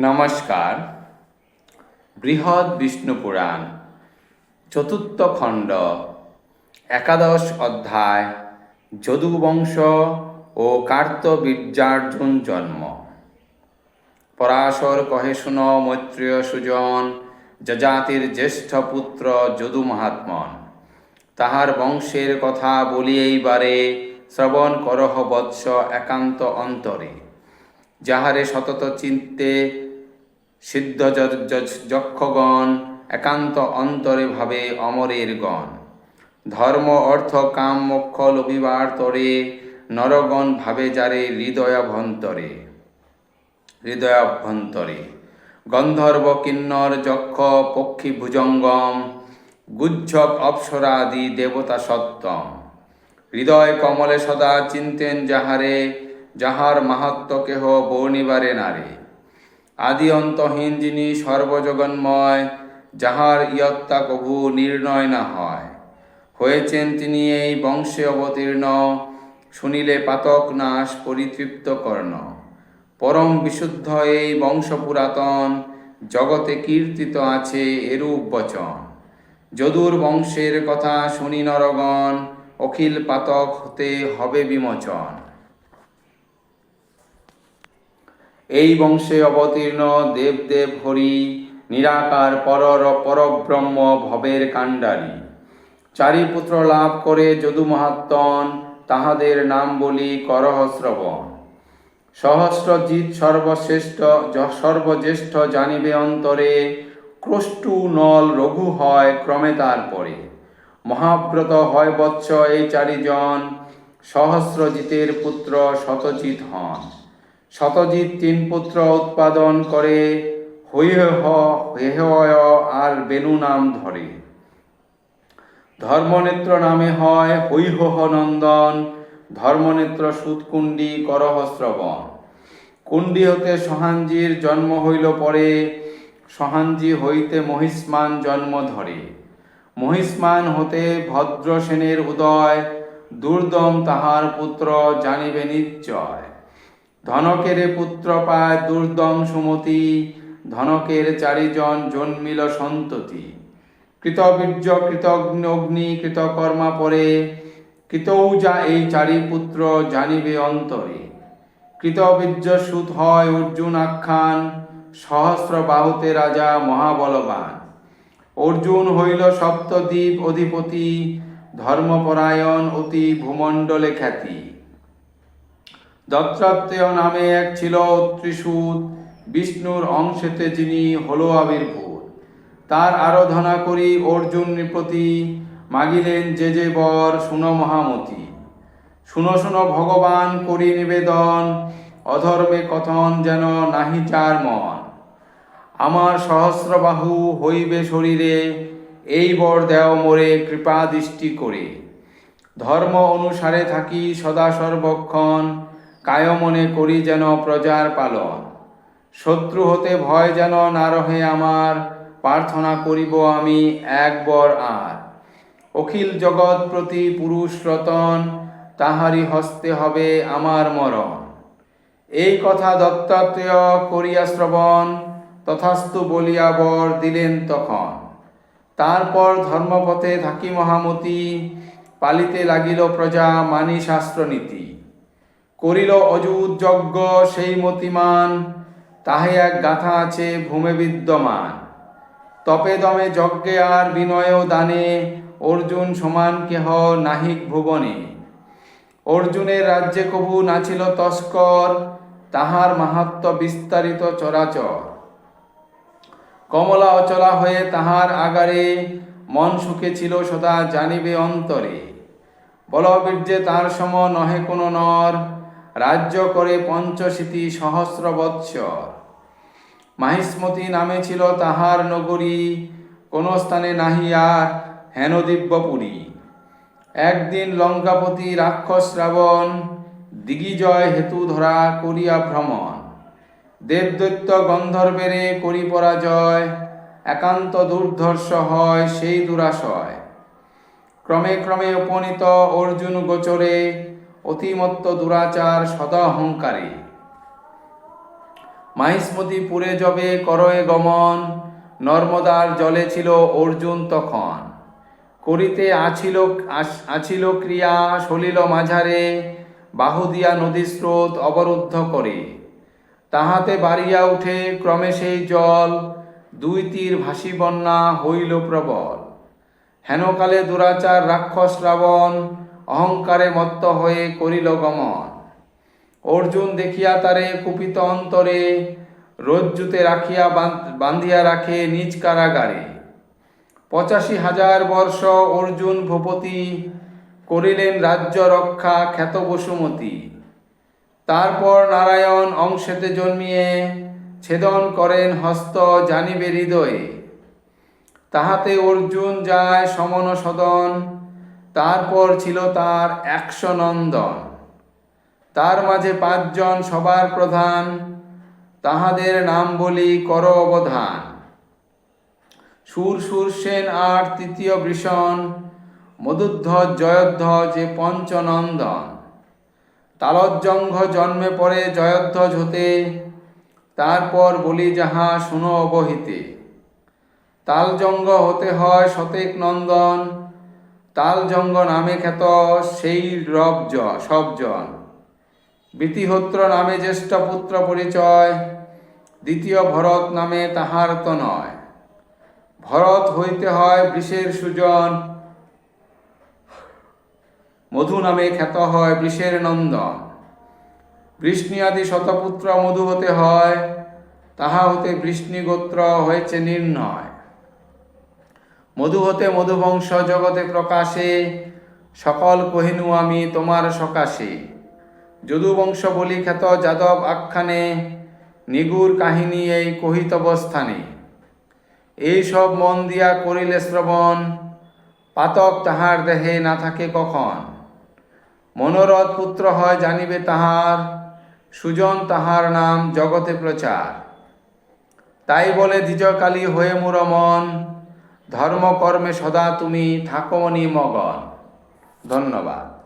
নমস্কার। বৃহৎ বিষ্ণু পুরাণ, চতুর্থ খণ্ড, একাদশ অধ্যায়, যদুবংশ ও কার্তবীর্যার্জুন জন্ম। পরাশর কহে, শুন মৈত্রেয় সুজন, যজাতির জ্যেষ্ঠ পুত্র যদু মহাত্মন। তাহার বংশের কথা বলিয়েইবারে শ্রবণ করহ বৎস একান্ত অন্তরে। যাহারে সতত চিন্তে সিদ্ধ যক্ষগণ একান্ত অন্তরে ভাবে অমরের গণ। ধর্ম, অর্থ, কাম, মোক্ষ লবিবার তরে নরগণ ভাবে যারে হৃদয়াভ্যন্তরে। হৃদয়াভ্যন্তরে। গন্ধর্ব, কিন্নর, যক্ষ, পক্ষী ভুজঙ্গম, গুজ্জক, অপ্সরাদি, দেবতা সত্তম। হৃদয় কমলে সদা চিন্তেন যাহারে, যাহার মাহাত্ম কেহ বর্ণিবারে নারে। আদি অন্তহীন যিনি সর্বজগন্ময়, যাহার ইয়ত্তা কভু নির্ণয় না হয়। হয়েছেন তিনি এই বংশে অবতীর্ণ, শুনিলে পাতক নাশ পরিতৃপ্ত কর্ণ। পরম বিশুদ্ধ এই বংশ পুরাতন, জগতে কীর্তিত আছে এরূপ বচন। যদুর বংশের কথা শুনি নরগণ, অখিল পাতক হতে হবে বিমোচন। এই বংশে অবতীর্ণ দেবদেব হরি, নিরাকার পরর পরব্রহ্ম ভবের কাণ্ডারী। চারি পুত্র লাভ করে যদু মহাত্মন তাহাদের নাম বলি করহ শ্রবণ। সহস্রজিৎ সর্বশ্রেষ্ঠ সর্বজ্যেষ্ঠ জানিবে অন্তরে, ক্রষ্টু নল রঘু হয় ক্রমে তার পরে। মহাব্রত হয় বৎস এই চারিজন সহস্রজিতের পুত্র শতজিৎ হন। শতজিৎ তিন পুত্র উৎপাদন করে হৈহ হেহয় আর বেনু নাম ধরে। ধর্মনেত্র নামে হয় হৈহহ নন্দন, ধর্মনেত্র সুতকুণ্ডী করহ শ্রবণ। কুণ্ডী হতে সহাঞ্জির জন্ম হইল পরে সহাঞ্জি হইতে মহিষ্মান জন্ম ধরে। মহিষ্মান হতে ভদ্রসেনের উদয়, দুর্দম তাহার পুত্র জানিবে নিশ্চয়। ধনকের পুত্র পায় দুর্দম সুমতি, ধনকের চারিজন জন্মিল সন্ততি। কৃতবীর্য কৃতজ্ঞ অগ্নি, কৃতকর্মা পরে কৃতৌজা এই চারি পুত্র জানিবে অন্তরে। কৃতবীর্য সুত হয় অর্জুন আখ্যান, সহস্র বাহুতে রাজা মহাবলবান। অর্জুন হইল সপ্তদ্বীপ অধিপতি, ধর্মপরায়ণ অতি ভূমণ্ডলে খ্যাতি। দত্তাত্রেয় নামে এক ছিল ত্রিশূত বিষ্ণুর অংশেতে যিনি হলো আবির্ভূত। তার আরাধনা করি অর্জুন প্রতি, মাগিলেন যে যে বর, শুন মহামতি। শুনো শুনো ভগবান করি নিবেদন, অধর্মে কথন যেন নাহি চার মন। আমার সহস্রবাহু হইবে শরীরে, এই বর দেও মোরে কৃপা দৃষ্টি করে। ধর্ম অনুসারে থাকি সদা সর্বক্ষণ কায়মনে করি যেন প্রজার পালন। শত্রু হতে ভয় যেন না রহে আমার, প্রার্থনা করিব আমি এক বর আর। অখিল জগৎ প্রতি পুরুষ রতন তাহারি হস্তে হবে আমার মরণ। এই কথা দত্তাত্রেয় করিয়া শ্রবণ, তথাস্তু বলিয়া বর দিলেন তখন। তারপর ধর্মপথে থাকি মহামতি, পালিতে লাগিল প্রজা মানি শাস্ত্রনীতি করিল অযুত যজ্ঞ সেই মতিমান, তাহে এক গাথা আছে ভূমে বিদ্যমান। তপে দমে যজ্ঞে আর বিনয় দানে, অর্জুন সমান কেহ নাহিক ভুবনে। অর্জুনের রাজ্যে কভু নাছিল তস্কর, তাহার মাহাত্ম বিস্তারিত চরাচর। কমলা অচলা হয়ে তাহার আগারে, মন সুখে ছিল সদা জানিবে অন্তরে। বলবীর্যে তার সম নহে কোনো নর রাজ্য করে পঞ্চশীতি সহস্র বৎসর মাহিষ্মতি নামে ছিল তাহার নগরী, কোন স্থানে নাহি আর হেন দিব্যপুরী। একদিন লঙ্কাপতি রাক্ষস রাবণ দিগিজয় হেতু ধরা করিয়া ভ্রমণ। দেবদৈত্য গন্ধর্বেরে করি পরাজয়, একান্ত দুর্ধর্ষ হয় সেই দুরাশয়। ক্রমে ক্রমে উপনীত অর্জুন গোচরে অতিমত্ত দুরাচার সদা অহংকারে মাহিষ্মতি পুরে যবে করয়ে গমন, নর্মদার জলে ছিল অর্জুন তখন। করিতে আছিল আছিল ক্রিয়া সলিল মাঝারে, বাহুদিয়া নদী স্রোত অবরুদ্ধ করে। তাহাতে বাড়িয়া উঠে ক্রমে সেই জল, দুই তীর ভাসি বন্যা হইল প্রবল। হেনকালে দুরাচার রাক্ষস রাবণ অহংকারে মত্ত হয়ে করিল গমন। অর্জুন দেখিয়া তারে কুপিত অন্তরে রজ্জুতে রাখিয়া বান- বান্ধিয়া রাখে নিজ কারাগারে। পঁচাশি হাজার বর্ষ অর্জুন ভূপতি করিলেন রাজ্য রক্ষা খ্যাত বসুমতী। তারপর নারায়ণ অংশেতে জন্মিয়ে ছেদন করেন হস্ত জানিবে হৃদয়ে। তাহাতে অর্জুন যায় সমন সদন তারপর ছিল তার একশো নন্দন। তার মাঝে পাঁচজন সবার প্রধান, তাহাদের নাম বলি কর অবধান সুর সুর সেন আর তৃতীয় বৃষণ মধুধ্বজ, জয়ধ্বজ যে পঞ্চনন্দন। তালজ্জঙ্ঘ জন্মে পরে জয়ধ্বজ হতে, তারপর বলি যাহা শুনো অবহিতে। তালজঙ্গ হতে হয় শতেক নন্দন তালজঙ্গ নামে খ্যাত সেই রব সবজন বৃতিহোত্র নামে জ্যেষ্ঠ পুত্র পরিচয়, দ্বিতীয় ভরত নামে তাহার তো নয়। ভরত হইতে হয় বৃষের সুজন, মধু নামে খ্যাত হয় বৃষের নন্দন। বৃষ্ণি আদি শতপুত্র মধু হতে হয়, তাহা হতে বৃষ্ণি গোত্র হয়েছে নির্ণয়। মধু হতে মধুবংশ, জগতে প্রকাশে, সকল কহিনু আমি তোমার সকাশে। যদুবংশ বলি খ্যাত যাদব আখ্যানে, নিগুর কাহিনী এই কহিতবস্থানে। এই সব মন দিয়া করিলে শ্রবণ, পাতক তাহার দেহে না থাকে কখন। মনোরথ পুত্র হয় জানিবে তাহার, সুজন তাহার নাম জগতে প্রচার। তাই বলে দ্বিজকালী হয়ে মুর মন ধর্মকর্মে সদা তুমি থাকো মগন ধন্যবাদ।